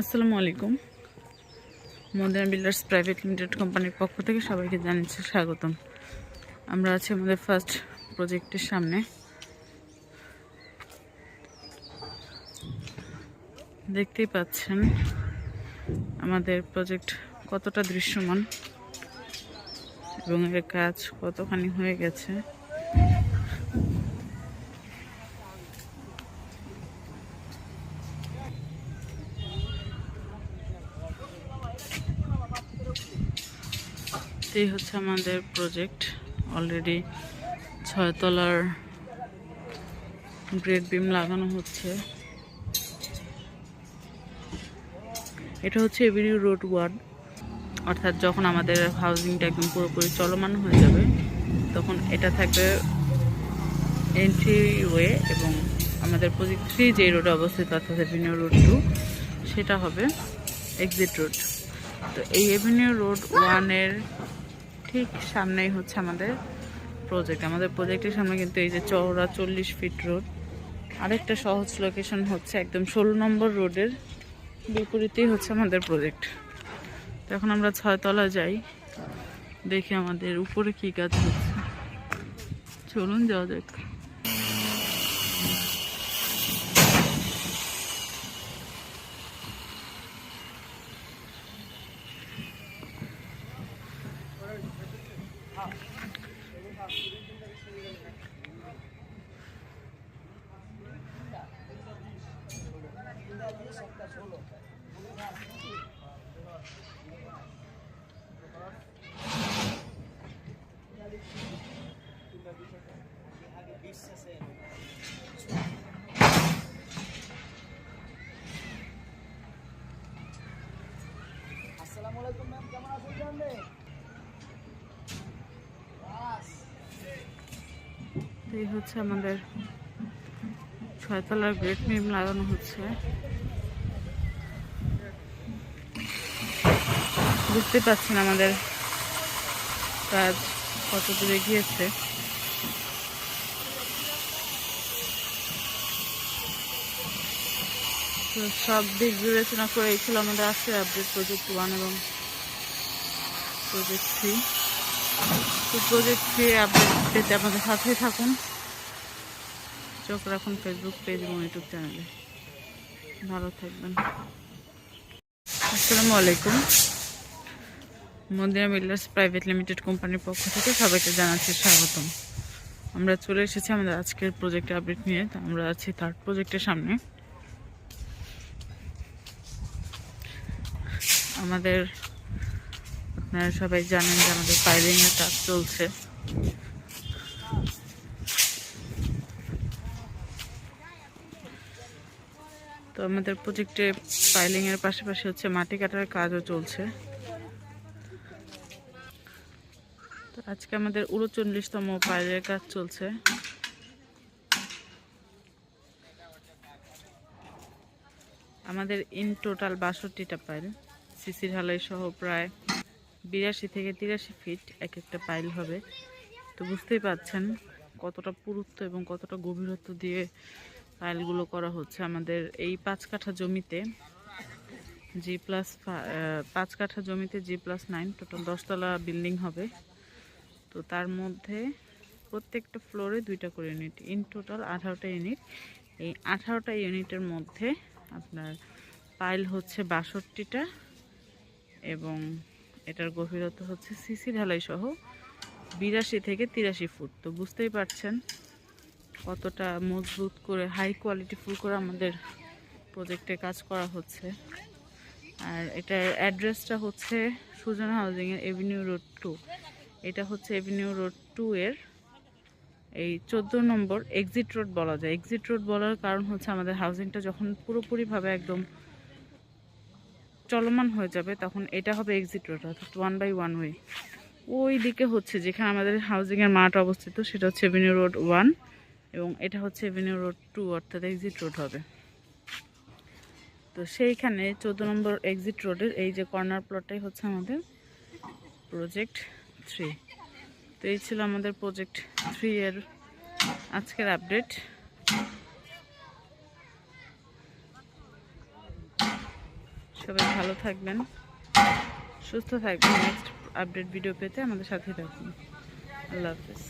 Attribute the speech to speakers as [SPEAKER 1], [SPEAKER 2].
[SPEAKER 1] আসসালামু আলাইকুম। Medina builders private limited কোম্পানির পক্ষ থেকে সবাইকে জানাচ্ছি স্বাগতম। আমরা আছি আমাদের ফার্স্ট প্রজেক্টের সামনে। দেখতেই পাচ্ছেন আমাদের প্রজেক্ট কতটা দৃশ্যমান এবং এর কাজ কতখানি হয়ে গেছে। এই হচ্ছে আমাদের প্রজেক্ট অলরেডি ছয়তলার গ্রেড বিম লাগানো হচ্ছে। এটা হচ্ছে এভিনিউ রোড ওয়ার্ড অর্থাৎ যখন আমাদের হাউজিংটা একদম পুরোপুরি চলমান হয়ে যাবে, তখন এটা থাকবে এন্ট্রি ওয়ে এবং আমাদের প্রজেক্ট থ্রি যে রোডে অবস্থিত, অর্থাৎ এভিনিউ রোড টু সেটা হবে এক্সিট রোড তো এই এভিনিউ রোড ওয়ানের ঠিক সামনেই হচ্ছে আমাদের প্রজেক্ট আমাদের প্রজেক্টের সামনে কিন্তু এই যে চওড়া চল্লিশ ফিট রোড আরেকটা সহজ লোকেশন হচ্ছে একদম ষোলো নম্বর রোডের বিপরীতেই হচ্ছে আমাদের প্রজেক্ট তো এখন আমরা ছয়তলা যাই, দেখি আমাদের উপরে কি কাজ হচ্ছে। চলুন যাওয়া যাক।
[SPEAKER 2] আসসালামু
[SPEAKER 1] এই হচ্ছে আমাদের ছয়তলার গ্রেট মিম লাগানো হচ্ছে। বুঝতে পারছেন আমাদের কাজ কত দূরে গিয়েছে তো সব দিক বিবেচনা করে এই ছিল আমাদের আজকে আপডেট প্রজেক্ট ওয়ান এবং project three project three update পেতে আমাদের সাথেই থাকুন। চোখ রাখুন ফেসবুক পেজ এবং ইউটিউব চ্যানেলে ভালো থাকবেন। আসসালামু আলাইকুম। মন্দিরা বিল্ডার্স প্রাইভেট লিমিটেড কোম্পানির পক্ষ থেকে সবাইকে জানাচ্ছি স্বাগতম। আমরা চলে এসেছি আমাদের আজকের প্রজেক্ট আপডেট নিয়ে। আমরা আছি থার্ড প্রজেক্টের সামনে। আমাদের আপনারা সবাই জানেন যে আমাদের পাইলিং এর কাজ চলছে। তো আমাদের প্রজেক্টে পাইলিং এর পাশাপাশি হচ্ছে মাটি কাটার কাজও চলছে। তো আজকে আমাদের উনচল্লিশতম পাইলের কাজ চলছে। আমাদের ইন টোটাল বাষট্টিটা পাইল সিসির ঢালাই সহ প্রায় বিরাশি থেকে তিরাশি ফিট এক একটা পাইল হবে। তো বুঝতেই পাচ্ছেন কতটা পুরুত্ব এবং কতটা গভীরত্ব দিয়ে পাইলগুলো করা হচ্ছে আমাদের এই পাঁচ কাঠা জমিতে। জি প্লাস পাঁচ কাঠা জমিতে জি প্লাস নাইন টোটাল দশতলা বিল্ডিং হবে। তো তার মধ্যে প্রত্যেকটা ফ্লোরে দুইটা করে ইউনিট ইন টোটাল আঠারোটা ইউনিট এই আঠারোটা ইউনিটের মধ্যে আপনার পাইল হচ্ছে বাষট্টিটা এবং এটার গভীরতা হচ্ছে সিসি ঢালাই সহ বিরাশি থেকে তিরাশি ফুট। তো বুঝতেই পারছেন কতটা মজবুত করে হাই কোয়ালিটি ফুল করে আমাদের প্রজেক্টে কাজ করা হচ্ছে। আর এটার অ্যাড্রেসটা হচ্ছে সুজন হাউজিংয়ের এভিনিউ রোড টু এটা হচ্ছে এভিনিউ রোড টু এর এই চোদ্দ নম্বর এক্সিট রোড বলা যায়। এক্সিট রোড বলার কারণ হচ্ছে আমাদের হাউজিংটা যখন পুরোপুরিভাবে একদম চলমান হয়ে যাবে, তখন এটা হবে এক্সিট রোড অর্থাৎ ওয়ান বাই ওয়ান ওয়ে ওই দিকে হচ্ছে যেখানে আমাদের হাউজিংয়ের মাঠ অবস্থিত, সেটা হচ্ছে এভিনিউ রোড ওয়ান এবং এটা হচ্ছে এভিনিউ রোড টু অর্থাৎ এক্সিট রোড হবে। তো সেইখানে চোদ্দ নম্বর এক্সিট রোডের এই যে কর্নার প্লটটাই হচ্ছে আমাদের প্রজেক্ট থ্রি তো এই ছিল আমাদের প্রজেক্ট থ্রি এর আজকের আপডেট সবাই ভালো থাকবেন। সুস্থ থাকবেন। নেক্সট আপডেট ভিডিও পেতে আমাদের সাথে থাকুন। আল্লাহ হাফিজ।